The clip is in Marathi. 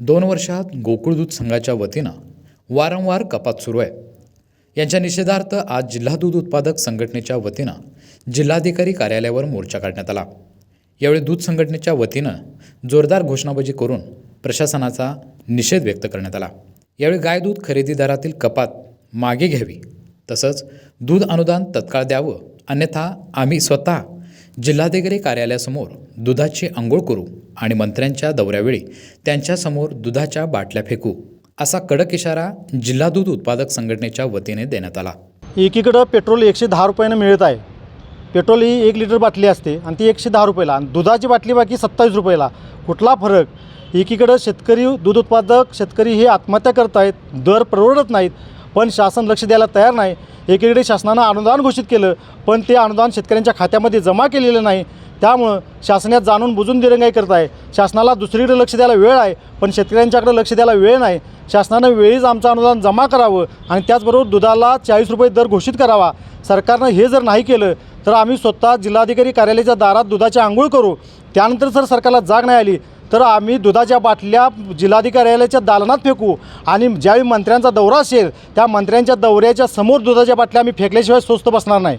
दोन वर्षात गोकुळ दूध संघाच्या वतीनं वारंवार कपात सुरू आहे. यांच्या निषेधार्थ आज जिल्हा दूध उत्पादक संघटनेच्या वतीनं जिल्हाधिकारी कार्यालयावर मोर्चा काढण्यात आला. यावेळी दूध संघटनेच्या वतीनं जोरदार घोषणाबाजी करून प्रशासनाचा निषेध व्यक्त करण्यात आला. यावेळी गाय दूध खरेदीदारातील कपात मागे घ्यावी तसंच दूध अनुदान तत्काळ द्यावं अन्यथा आम्ही स्वतः जिल्हाधिकारी कार्यालयासमोर दुधाची आंघोळ करू आणि मंत्र्यांच्या दौऱ्यावेळी त्यांच्यासमोर दुधाच्या बाटल्या फेकू असा कडक इशारा जिल्हा दूध उत्पादक संघटनेच्या वतीने देण्यात आला. एकीकडं पेट्रोल एकशे दहा रुपयानं मिळत आहे. पेट्रोल ही एक लिटर बाटली असते आणि ती एकशे दहा रुपयाला आणि दुधाची बाटली बाकी सत्तावीस रुपयाला. कुठला फरक? एकीकडं शेतकरी दूध उत्पादक शेतकरी हे आत्महत्या करत आहेत दर परवडत नाहीत पण शासन लक्ष द्यायला तयार नाही. एकीकडे शासनानं अनुदान घोषित केलं पण ते अनुदान शेतकऱ्यांच्या खात्यामध्ये जमा केलेलं नाही. त्यामुळं शासनात जाणून बुजून दिरंगाई करत आहे शासनाला दुसरीकडे लक्ष द्यायला वेळ आहे पण शेतकऱ्यांच्याकडे लक्ष द्यायला वेळ नाही. शासनानं वेळीच आमचं अनुदान जमा करावं आणि त्याचबरोबर दुधाला चाळीस रुपये दर घोषित करावा. सरकारनं हे जर नाही केलं तर आम्ही स्वतः जिल्हाधिकारी कार्यालयाच्या दारात दुधाची आंघोळ करू. त्यानंतर जर सरकारला जाग नाही आली. तर आम्ही दुधाच्या बाटल्या जिल्हाधिकार्यालयाच्या दालनात फेकू. आणि ज्यावेळी मंत्र्यांचा दौरा असेल त्या मंत्र्यांच्या दौऱ्याच्या समोर दुधाच्या बाटल्या आम्ही फेकल्याशिवाय स्वस्त बसणार नाही.